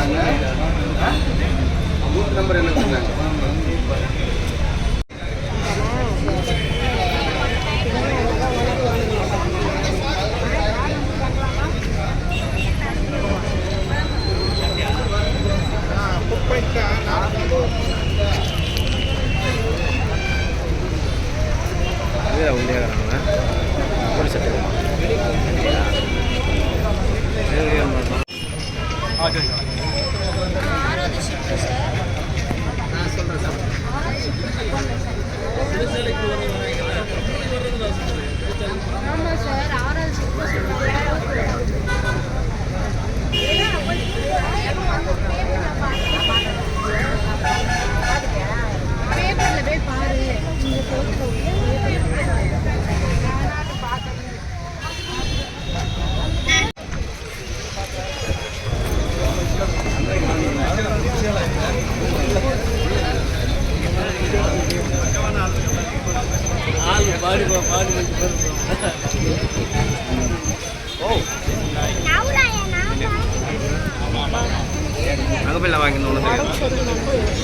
சொன்னாங்க. Booth number என்ன சொன்னாங்க? உள்ளே போலீஸ் சட்டமா 아, 저기. ಮಾಡಿ ಮಾಡಿ നമുക്ക് എല്ലാവർക്കും തോന്നുന്നില്ല